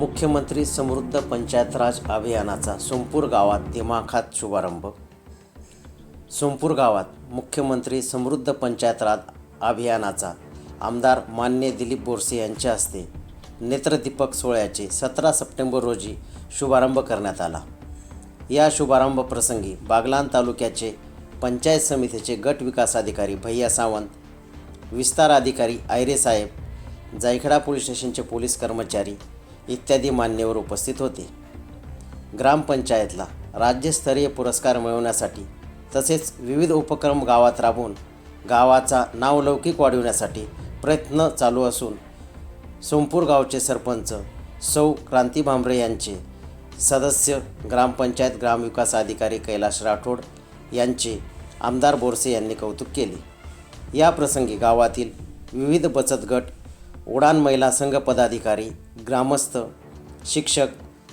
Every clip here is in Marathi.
मुख्यमंत्री समृद्ध पंचायत राज अभियानाचा सोमपूर गावात दिमाखात शुभारंभ. सोमपूर गावात मुख्यमंत्री समृद्ध पंचायत राज अभियानाचा आमदार मान्य दिलीप बोरसे यांच्या हस्ते नेत्रदीपक सोहळ्याचे सतरा सप्टेंबर रोजी शुभारंभ करण्यात आला. या शुभारंभ प्रसंगी बागलान तालुक्याचे पंचायत समितीचे गट विकास अधिकारी भैया सावंत विस्तार अधिकारी आयरे साहेब जायखडा पोलीस स्टेशनचे पोलीस कर्मचारी इत्यादी मान्यवर उपस्थित होते. ग्रामपंचायतला राज्यस्तरीय पुरस्कार मिळवण्यासाठी तसेच विविध उपक्रम गावात राबवून गावाचा नावलौकिक वाढविण्यासाठी प्रयत्न चालू असून सोमपूर गावचे सरपंच सौ क्रांती भांबरे यांचे सदस्य ग्रामपंचायत ग्रामविकास अधिकारी कैलाश राठोड यांचे आमदार बोरसे यांनी कौतुक केले. याप्रसंगी गावातील विविध बचत गट उडान महिला संघ पदाधिकारी ग्रामस्थ शिक्षक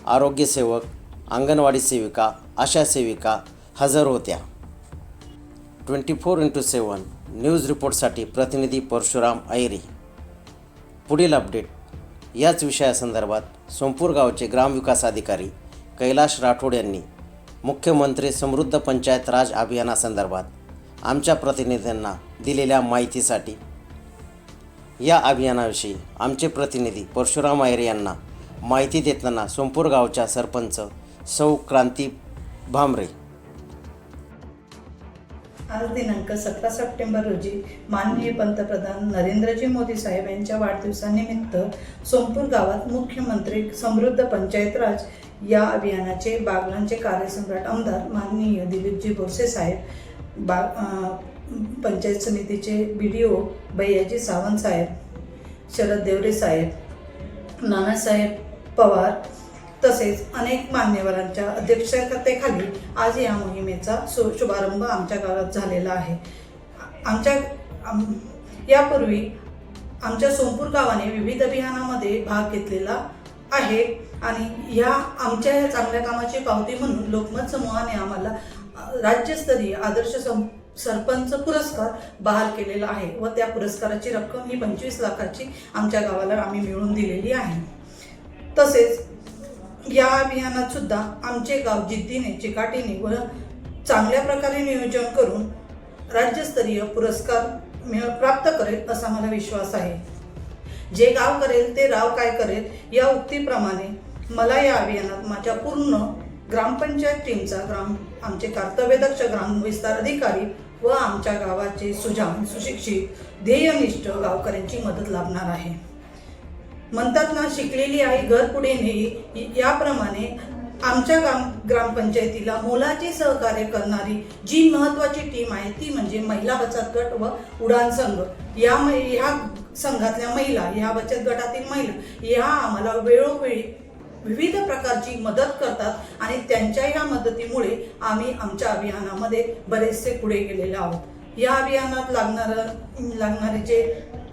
आरोग्यसेवक अंगणवाडी सेविका आशा सेविका हजर होत्या. Twenty four into seven news रिपोर्टसाठी प्रतिनिधी परशुराम ऐरी. पुढील अपडेट. याच विषयासंदर्भात सोमपूर गावचे ग्रामविकास अधिकारी कैलाश राठोड यांनी मुख्यमंत्री समृद्ध पंचायत राज अभियानासंदर्भात आमच्या प्रतिनिधींना दिलेल्या माहितीसाठी या अभियानाविषयी आमचे प्रतिनिधी परशुराम आयरे यांना माहिती देताना सोमपूर गावच्या सरपंच सौ क्रांती भामरे. आज दिनांक सतरा सप्टेंबर रोजी माननीय पंतप्रधान नरेंद्रजी मोदी साहेब यांच्या वाढदिवसानिमित्त सोमपूर गावात मुख्यमंत्री समृद्ध पंचायत राज या अभियानाचे बागलांचे कार्यसम्राट आमदार माननीय दिलीपजी भोसे साहेब बा पंचायत समितीचे B D O Bhaiyaji Sawant साहेब शरद देवरे साहेब नानासाहेब पवार तसेच अनेक मान्यवरांच्या अध्यक्षतेखाली आज या मोहिमेचा सु शुभारंभ आमच्या गावात झालेला आहे. आमच्या आम यापूर्वी आमच्या सोमपूर गावाने विविध अभियानामध्ये भाग घेतलेला आहे आणि ह्या आमच्या या चांगल्या कामाची पावती म्हणून लोकमत समूहाने आम्हाला राज्यस्तरीय आदर्श सं सरपंच पुरस्कार बहाल केलेला आहे व त्या पुरस्काराची रक्कम ही पंचवीस लाखाची आमच्या गावाला आम्ही मिळवून दिलेली आहे. तसेच या अभियानात सुद्धा आमचे गाव जिद्दीने चिकाटीने व चांगल्या प्रकारे नियोजन करून राज्यस्तरीय पुरस्कार मिळ प्राप्त करेल असा मला विश्वास आहे. जे गाव करेल ते राव काय करेल या उक्तीप्रमाणे मला या अभियानात माझ्या पूर्ण ग्रामपंचायत टीमचा ग्राम आमचे कर्तव्यदक्ष ग्राम विस्तार अधिकारी व आमच्या गावाचे सुजाण सुशिक्षित ध्येयनिष्ठ गावकऱ्यांची मदत लाभणार आहे. म्हणतात ना शिकलेली आई घर पुढे नेई याप्रमाणे आमच्या ग्राम ग्रामपंचायतीला मोलाचे सहकार्य करणारी जी महत्त्वाची टीम आहे ती म्हणजे महिला बचत गट व उडान संघ. या मै- ह्या संघातल्या महिला ह्या बचत गटातील महिला ह्या आम्हाला वेळोवेळी विविध प्रकारची मदत करतात आणि त्यांच्या ह्या मदतीमुळे आम्ही आमच्या अभियानामध्ये बरेचसे पुढे गेलेले आहोत. या अभियानात लागणारं लागणारे जे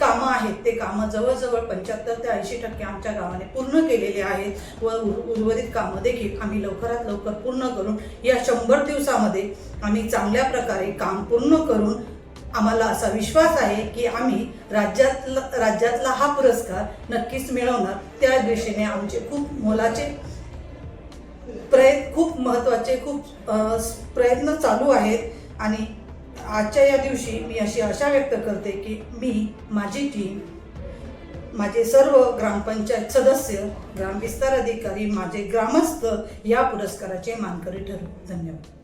कामं आहेत ते कामं जवळजवळ पंच्याहत्तर ते ऐंशी टक्के आमच्या गावाने पूर्ण केलेले आहेत व उर्वरित कामं देखील आम्ही लवकरात लवकर पूर्ण करून या शंभर दिवसामध्ये आम्ही चांगल्या प्रकारे काम पूर्ण करून आम्हाला असा विश्वास आहे की आम्ही राज्यातला राज्यातला हा पुरस्कार नक्कीच मिळवणार. त्या दिशेने आमचे खूप मोलाचे प्रयत्न खूप महत्त्वाचे खूप प्रयत्न चालू आहेत. आणि आजच्या या दिवशी मी अशी आशा व्यक्त करते की मी माझी टीम माझे सर्व ग्रामपंचायत सदस्य ग्रामविस्तार अधिकारी माझे ग्रामस्थ या पुरस्काराचे मानकरी ठरू धन्यवाद.